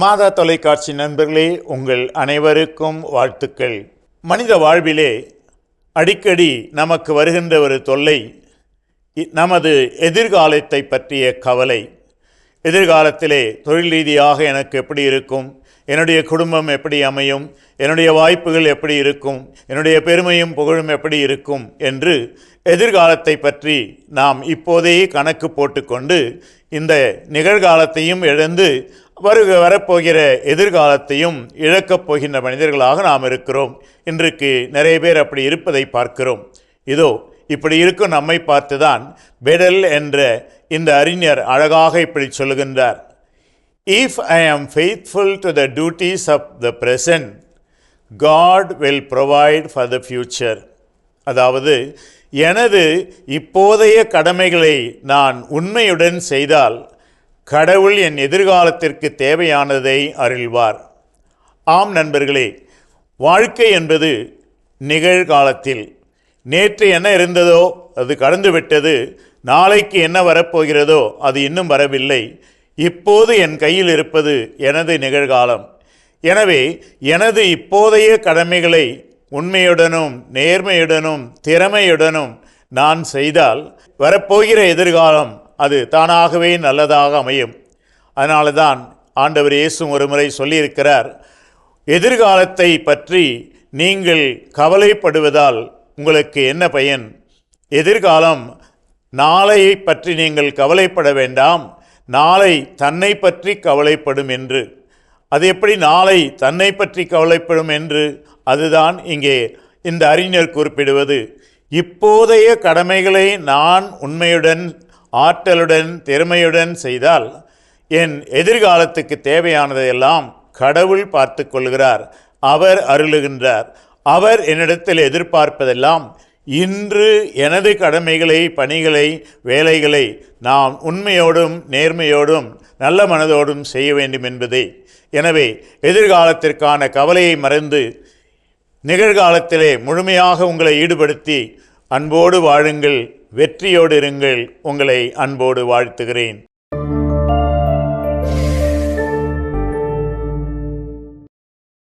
மாதா தொலைக்காட்சி நண்பர்களே உங்கள் அனைவருக்கும் வாழ்த்துக்கள். மனித வாழ்விலே அடிக்கடி நமக்கு வருகின்ற ஒரு தொல்லை நமது எதிர்காலத்தை பற்றிய கவலை. எதிர்காலத்திலே தொழில் ரீதியாக எனக்கு எப்படி இருக்கும்? என்னுடைய குடும்பம் எப்படி அமையும்? என்னுடைய வாய்ப்புகள் எப்படி இருக்கும்? என்னுடைய பெருமையும் புகழும் எப்படி இருக்கும்? என்று எதிர்காலத்தை பற்றி நாம் இப்போதே கணக்கு போட்டுக்கொண்டு இந்த நிகழ்காலத்தையும் இழந்து வருக வரப்போகிற எதிர்காலத்தையும் இழக்கப் போகின்ற மனிதர்களாக நாம் இருக்கிறோம். இன்றைக்கு நிறைய பேர் அப்படி இருப்பதை பார்க்கிறோம். இதோ இப்படி இருக்கும் நம்மை பார்த்துதான் பெடல் என்ற இந்த அறிஞர் அழகாக இப்படி சொல்லுகின்றார். If I am faithful to the duties of the present God will provide for the future அதாவது எனது இப்போதைய கடமைகளை நான் உண்மையுடன் செய்தால் கடவுள் என் எதிர்காலத்திற்கு தேவையானதை அருள்வார் ஆம் நண்பர்களே வாழ்க்கை என்பது நிகழ்காலத்தில். நேற்று என்ன இருந்ததோ அது கடந்துவிட்டது. நாளைக்கு என்ன வரப்போகிறதோ அது இன்னும் வரவில்லை. இப்போது என் கையில் இருப்பது எனது நிகழ்காலம். எனவே எனது இப்போதைய கடமைகளை உண்மையுடனும் நேர்மையுடனும் திறமையுடனும் நான் செய்தால் வரப்போகிற எதிர்காலம் அது தானாகவே நல்லதாக அமையும். அதனால தான் ஆண்டவர் இயேசும் ஒரு முறை சொல்லியிருக்கிறார் எதிர்காலத்தை பற்றி நீங்கள் கவலைப்படுவதால் உங்களுக்கு என்ன பயன்? எதிர்காலம் நாளையை பற்றி நீங்கள் கவலைப்பட வேண்டாம். நாளை தன்னை பற்றி கவலைப்படும் என்று. அது எப்படி நாளை தன்னை பற்றி கவலைப்படும் என்று? அதுதான் இங்கே இந்த அறிஞர் குறிப்பிடுவது. இப்போதைய கடமைகளை நான் உண்மையுடன் ஆற்றலுடன் திறமையுடன் செய்தால் என் எதிர்காலத்துக்கு தேவையானதையெல்லாம் கடவுள் பார்த்து கொள்கிறார். அவர் அருளுகின்றார். அவர் என்னிடத்தில் எதிர்பார்ப்பதெல்லாம் இன்று எனது கடமைகளை பணிகளை வேலைகளை நாம் உண்மையோடும் நேர்மையோடும் நல்ல மனதோடும் செய்ய வேண்டும் என்பதே. எனவே எதிர்காலத்திற்கான கவலையை மறந்து நிகழ்காலத்திலே முழுமையாக உங்களை ஈடுபடுத்தி அன்போடு வாழுங்கள். வெற்றியோடு இருங்கள். உங்களை அன்போடு வாழ்த்துகிறேன்.